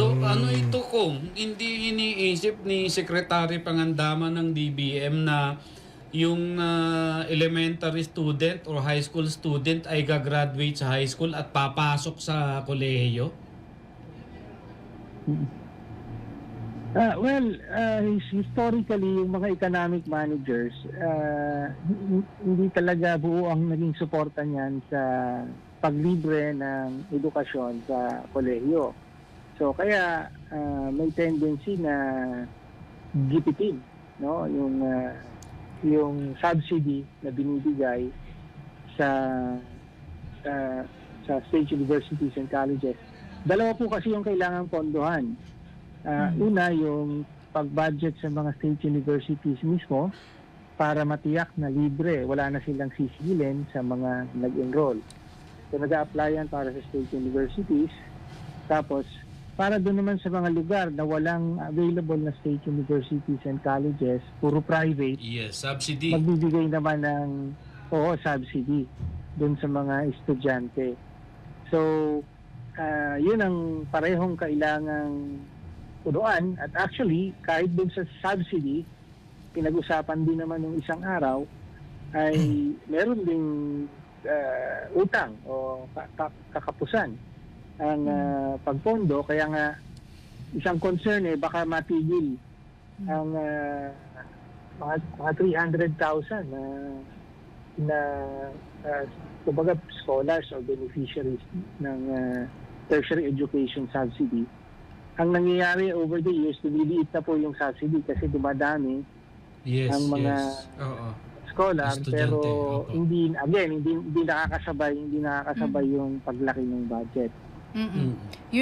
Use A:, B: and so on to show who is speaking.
A: So ano ito kung hindi iniisip ni Secretary Pangandaman ng DBM na yung ah, elementary student or high school student ay gagraduate sa high school at papasok sa kolehiyo?
B: Ah, well, his- historically, yung mga economic managers, ah, h- hindi talaga buo ang naging suporta niyan sa paglibre ng edukasyon sa kolehiyo. So kaya ah, may tendency na gipitin no yung ah, yung subsidy na binibigay sa ah, sa state universities and colleges. Dalawa po kasi yung kailangang pondohan. Ah, Una, yung pag-budget sa mga state universities mismo para matiyak na libre. Wala na silang sisilin sa mga nag-enroll. So, nag-a-apply yan para sa state universities. Tapos, para doon naman sa mga lugar na walang available na state universities and colleges, puro private,
A: Yes, subsidy.
B: magbibigay naman ng oo, subsidy doon sa mga estudyante. So, ah, yun ang parehong kailangang turuan at actually kahit doon sa subsidy pinag-usapan din naman ng isang araw ay meron ding ah, utang o ka- ka- kakapusan ang ah, pagpondo kaya nga isang concern eh baka matigil ang ah, mga, mga 300,000 na na uh, kumbaga scholars or beneficiaries ng ah, tertiary education subsidy. Ang nangyayari over the years, lumiliit na po yung subsidy kasi dumadami
A: Yes,
B: ang mga
A: yes. Oo.
B: scholar pero
A: opo.
B: hindi again hindi hindi nakakasabay hindi nakakasabay yung paglaki ng budget.
C: mm-mm.